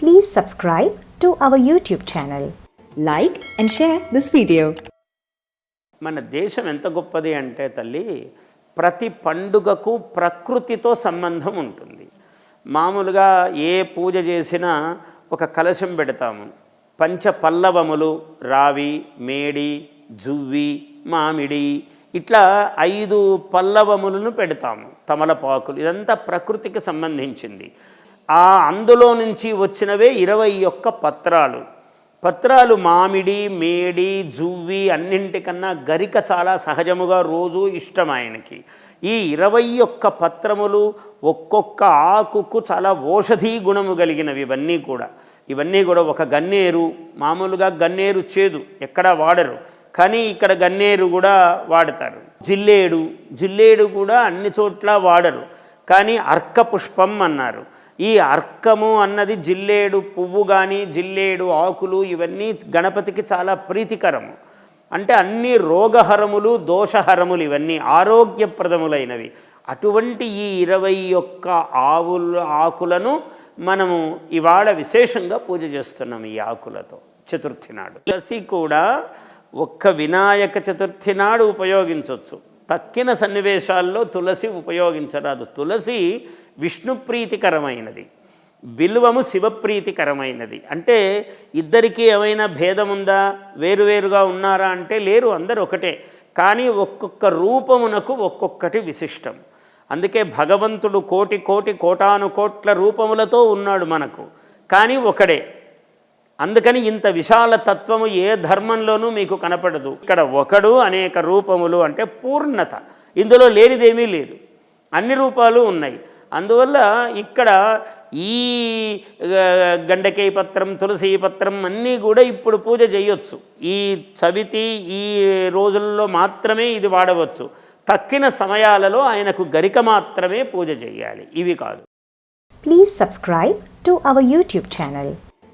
Please subscribe to our YouTube channel. Like and share this video. మన దేశం ఎంత గొప్పది అంటే తల్లి ప్రతి పండుగకు ప్రకృతితో సంబంధం ఉంటుంది మామూలుగా ఏ పూజ చేసినా ఒక కలశం పెడతాము పంచ పల్లవములు రావి మేడి జువ్వి మామిడి ఇట్లా ఐదు పల్లవములను పెడతాము తమలపాకులు ఇదంతా ప్రకృతికి సంబంధించింది ఆ అందులో నుంచి వచ్చినవే ఇరవై ఒక్క పత్రాలు. పత్రాలు మామిడి మేడి జువ్వి అన్నింటికన్నా గరిక చాలా సహజముగా రోజు ఇష్టం ఆయనకి. ఈ ఇరవై ఒక్క పత్రములు ఒక్కొక్క ఆకుకు చాలా ఓషధీ గుణము కలిగినవి ఇవన్నీ కూడా. ఇవన్నీ కూడా ఒక గన్నేరు మామూలుగా గన్నేరు చేదు ఎక్కడా వాడరు. కానీ ఇక్కడ గన్నేరు కూడా వాడతారు. జిల్లేడు జిల్లేడు కూడా అన్ని చోట్ల వాడరు. కానీ అర్క పుష్పం అన్నారు. ఈ అర్కము అన్నది జిల్లేడు పువ్వు కానీ జిల్లేడు ఆకులు ఇవన్నీ గణపతికి చాలా ప్రీతికరము. అంటే అన్ని రోగహరములు దోషహరములు ఇవన్నీ ఆరోగ్యప్రదములైనవి. అటువంటి ఈ ఇరవై ఒక్క ఆవుల ఆకులను మనము ఇవాళ విశేషంగా పూజ చేస్తున్నాం ఈ ఆకులతో చతుర్థి నాడు. తులసి కూడా ఒక్క వినాయక చతుర్థి నాడు ఉపయోగించవచ్చు తక్కిన సన్నివేశాల్లో తులసి ఉపయోగించరాదు. తులసి విష్ణుప్రీతికరమైనది. బిల్వము శివప్రీతికరమైనది. అంటే ఇద్దరికీ ఏమైనా భేదం ఉందా వేరువేరుగా ఉన్నారా అంటే లేరు అందరు ఒకటే కానీ ఒక్కొక్క రూపమునకు ఒక్కొక్కటి విశిష్టం. అందుకే భగవంతుడు కోటి కోటి కోటాను కోట్ల రూపములతో ఉన్నాడు మనకు. కానీ ఒకడే. అందుకని ఇంత విశాల తత్వము ఏ ధర్మంలోనూ మీకు కనపడదు. ఇక్కడ ఒకడు అనేక రూపములు అంటే పూర్ణత. ఇందులో లేనిదేమీ లేదు. అన్ని రూపాలు ఉన్నాయి. అందువల్ల ఇక్కడ ఈ గండకేయ పత్రం తులసి పత్రం అన్నీ కూడా ఇప్పుడు పూజ చేయొచ్చు. ఈ చవితి ఈ రోజుల్లో మాత్రమే ఇది వాడవచ్చు. తక్కిన సమయాలలో ఆయనకు గరిక మాత్రమే పూజ చేయాలి. ఇవి కాదు. Please subscribe to our YouTube channel